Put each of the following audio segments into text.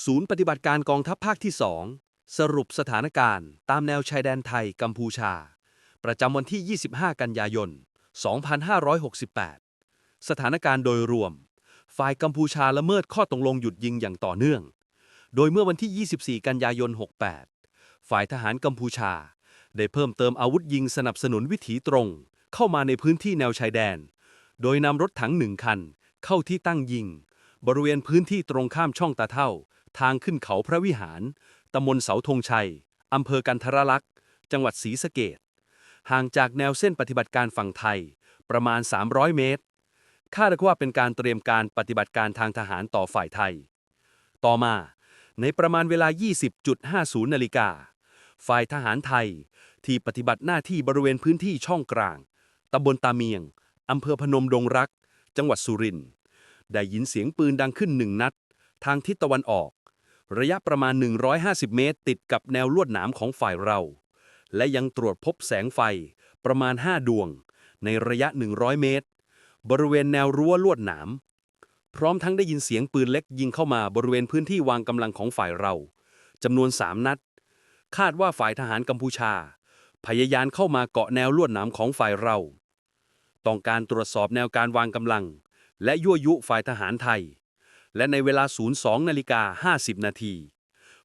ศูนย์ปฏิบัติการกองทัพภาคที่ 2 สรุปสถานการณ์ ตามแนวชายแดนไทยกัมพูชา ประจำวันที่ 25 กันยายน 2568 สถานการณ์โดยรวม ฝ่ายกัมพูชาละเมิดข้อตกลงหยุดยิงอย่างต่อเนื่อง โดยเมื่อวันที่ 24 กันยายน 68 ฝ่ายทหารกัมพูชา ได้เพิ่มเติมอาวุธยิงสนับสนุนวิถีตรง เข้ามาในพื้นที่แนวชายแดน โดยนำรถถังหนึ่งคัน เข้าที่ตั้งยิง บริเวณพื้นที่ตรงข้ามช่องตาเท่า ทางขึ้นเขาพระวิหาร ตำบลเสาธงชัย อำเภอกันทรลักษ์ จังหวัดศรีสะเกดห่างจากแนวเส้นปฏิบัติการฝั่งไทย ประมาณ 300 เมตร คาดว่าเป็นการเตรียมการปฏิบัติการทางทหารต่อฝ่ายไทย ต่อมา ในประมาณเวลา 20.50 นาฬิกา ฝ่ายทหารไทย ที่ปฏิบัติหน้าที่บริเวณพื้นที่ช่องกลาง ตำบลตาเมียง อำเภอพนมดงรัก จังหวัดสุรินทร์ ได้ยินเสียงปืนดังขึ้นหนึ่งนัด ทางทิศตะวันออก ระยะประมาณ 150 เมตร ติดกับแนวลวดหนามของฝ่ายเรา และยังตรวจพบแสงไฟประมาณ 5 ดวง ในระยะ 100 เมตร บริเวณแนวรั้วลวดหนาม พร้อมทั้งได้ยินเสียงปืนเล็กยิงเข้ามาบริเวณพื้นที่วางกำลังของฝ่ายเราจำนวน 3 นัด คาดว่าฝ่ายทหารกัมพูชา พยายามเข้ามาเกาะแนวลวดหนามของฝ่ายเรา ต้องการตรวจสอบแนวการวางกำลัง และยั่วยุฝ่ายทหารไทย และในเวลา 02นาฬิกา50 นาที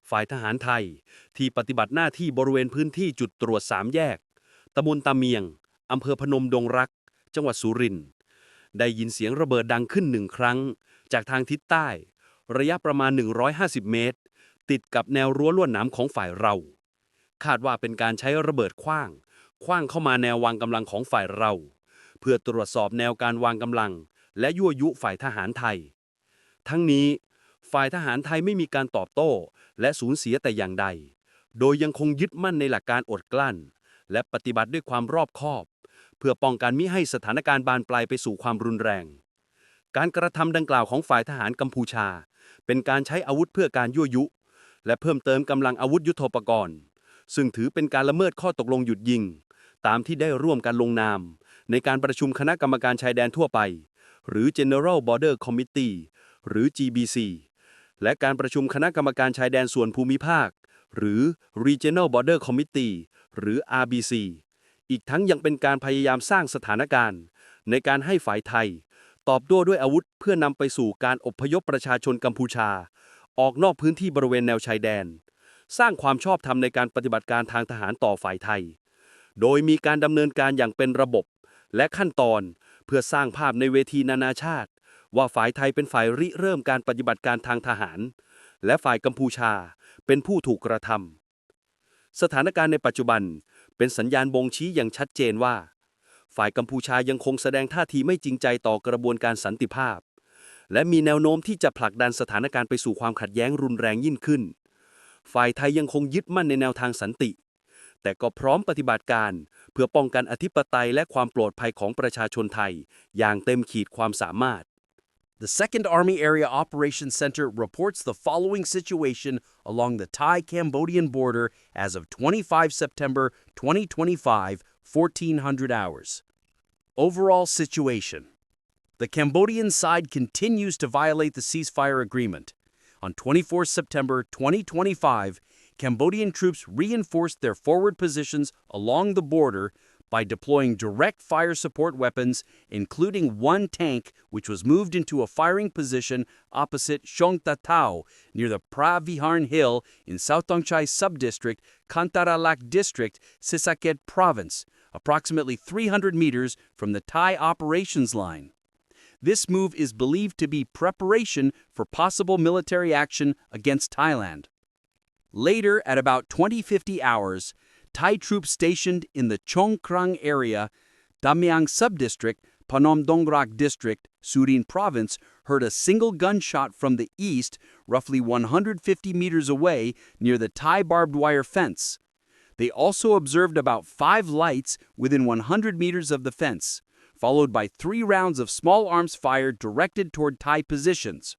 ฝ่ายทหารไทยที่ปฏิบัติหน้าที่บริเวณพื้นที่จุดตรวจสามแยกตำบลตาเมียงอำเภอพนมดงรัก จังหวัดสุรินทร์ได้ยินเสียงระเบิดดังขึ้นหนึ่งครั้ง จากทางทิศใต้ ระยะประมาณ 150 เมตร ติดกับแนวรั้วลวดหนามของฝ่ายเรา คาดว่าเป็นการใช้ระเบิดขว้าง ขว้างเข้ามาแนววางกำลังของฝ่ายเรา เพื่อตรวจสอบแนวการวางกำลัง และยั่วยุฝ่ายทหารไทย ทั้งนี้ ฝ่ายทหารไทยไม่มีการตอบโต้ และสูญเสียแต่อย่างใด โดยยังคงยึดมั่นในหลักการอดกลั้น และปฏิบัติด้วยความรอบคอบ เพื่อป้องกันมิให้สถานการณ์บานปลายไปสู่ความรุนแรง การกระทำดังกล่าวของฝ่ายทหารกัมพูชา เป็นการใช้อาวุธเพื่อการยั่วยุ และเพิ่มเติมกำลังอาวุธยุโทโธปกรณ์ ซึ่งถือเป็นการละเมิดข้อตกลงหยุดยิง ตามที่ได้ร่วมกันลงนาม ในการประชุมคณะกรรมการชายแดนทั่วไป หรือ General Border Committee หรือ GBC และการประชุมคณะกรรมการชายแดนส่วนภูมิภาค หรือ Regional Border Committee หรือ RBC อีกทั้งยังเป็นการพยายามสร้างสถานการณ์ ในการให้ฝ่ายไทย ตอบโต้ด้วยอาวุธเพื่อนำไปสู่การอพยพประชาชนกัมพูชา ออกนอกพื้นที่บริเวณแนวชายแดน สร้างความชอบธรรมในการปฏิบัติการทางทหารต่อฝ่ายไทย โดยมีการดำเนินการอย่างเป็นระบบ และขั้นตอนเพื่อสร้างภาพในเวทีนานาชาติ ว่าฝ่ายไทยเป็นฝ่ายริเริ่มการปฏิบัติการทางทหาร และฝ่ายกัมพูชาเป็นผู้ถูกกระทำสถานการณ์ในปัจจุบันเป็นสัญญาณบ่งชี้อย่างชัดเจนว่า ฝ่ายกัมพูชายังคงแสดงท่าทีไม่จริงใจต่อกระบวนการสันติภาพ และมีแนวโน้มที่จะผลักดันสถานการณ์ไปสู่ความขัดแย้งรุนแรงยิ่งขึ้น ฝ่ายไทยยังคงยึดมั่นในแนวทางสันติ แต่ก็พร้อมปฏิบัติการ เพื่อป้องกันอธิปไตยและความปลอดภัยของประชาชนไทย อย่างเต็มขีดความสามารถ The 2nd Army Area Operations Center reports the following situation along the Thai Cambodian border as of 25 September 2025, 1400 hours. Overall situation The Cambodian side continues to violate the ceasefire agreement. On 24 September 2025, Cambodian troops reinforced their forward positions along the border by deploying direct fire support weapons, including one tank which was moved into a firing position opposite Shong Tao near the Praviharn Hill in South Dongchai Subdistrict, Kantaralak District, Sisaket Province, approximately 300 meters from the Thai operations line. This move is believed to be preparation for possible military action against Thailand. Later, at about 2050 hours, Thai troops stationed in the Chongkrang area, Damiang subdistrict, Panom Dongrak district, Surin province, heard a single gunshot from the east, roughly 150 meters away, near the Thai barbed wire fence. They also observed about five lights within 100 meters of the fence, followed by three rounds of small arms fired directed toward Thai positions.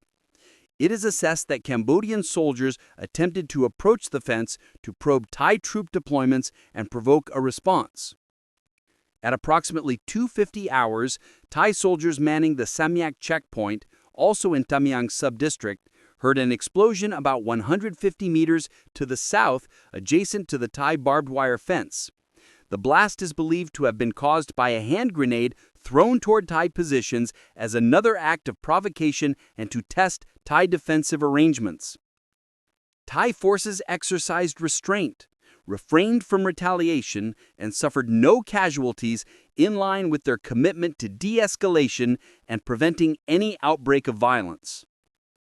It is assessed that Cambodian soldiers attempted to approach the fence to probe Thai troop deployments and provoke a response. At approximately 2:50 hours, Thai soldiers manning the Samyak checkpoint, also in Tamyang subdistrict, heard an explosion about 150 meters to the south, adjacent to the Thai barbed wire fence. The blast is believed to have been caused by a hand grenade thrown toward Thai positions as another act of provocation and to test Thai defensive arrangements. Thai forces exercised restraint, refrained from retaliation, and suffered no casualties in line with their commitment to de escalation and preventing any outbreak of violence.